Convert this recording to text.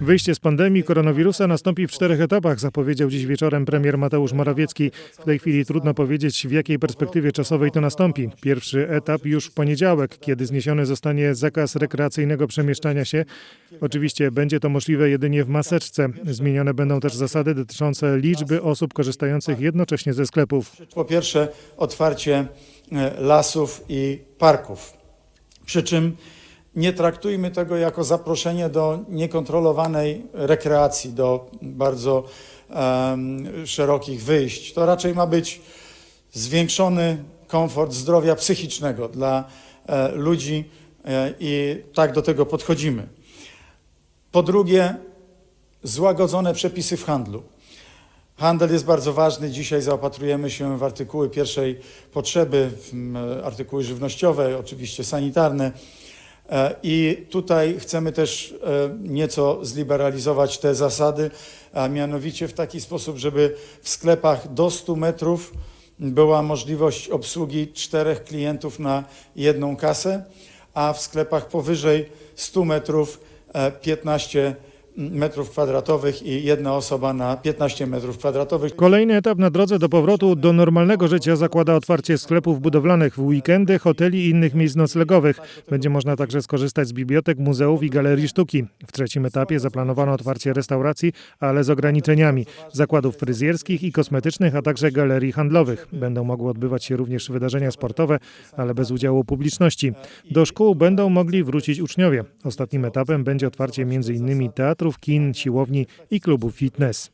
Wyjście z pandemii koronawirusa nastąpi w czterech etapach, zapowiedział dziś wieczorem premier Mateusz Morawiecki. W tej chwili trudno powiedzieć, w jakiej perspektywie czasowej to nastąpi. Pierwszy etap już w poniedziałek, kiedy zniesiony zostanie zakaz rekreacyjnego przemieszczania się. Oczywiście będzie to możliwe jedynie w maseczce. Zmienione będą też zasady dotyczące liczby osób korzystających jednocześnie ze sklepów. Po pierwsze, otwarcie e, lasów i parków. Przy czym nie traktujmy tego jako zaproszenie do niekontrolowanej rekreacji, do bardzo em, szerokich wyjść. To raczej ma być zwiększony komfort zdrowia psychicznego dla e, ludzi e, i tak do tego podchodzimy. Po drugie, złagodzone przepisy w handlu. Handel jest bardzo ważny. Dzisiaj zaopatrujemy się w artykuły pierwszej potrzeby, w artykuły żywnościowe, oczywiście sanitarne. E, I tutaj chcemy też e, nieco zliberalizować te zasady, a mianowicie w taki sposób, żeby w sklepach do 100 metrów była możliwość obsługi czterech klientów na jedną kasę, a w sklepach powyżej 100 metrów e, 15 metrów kwadratowych i jedna osoba na 15 metrów kwadratowych. Kolejny etap na drodze do powrotu do normalnego życia zakłada otwarcie sklepów budowlanych w weekendy, hoteli i innych miejsc noclegowych. Będzie można także skorzystać z bibliotek, muzeów i galerii sztuki. W trzecim etapie zaplanowano otwarcie restauracji, ale z ograniczeniami, zakładów fryzjerskich i kosmetycznych, a także galerii handlowych. Będą mogły odbywać się również wydarzenia sportowe, ale bez udziału publiczności. Do szkół będą mogli wrócić uczniowie. Ostatnim etapem będzie otwarcie m.in. teatrów, kin, siłowni i klubów fitness.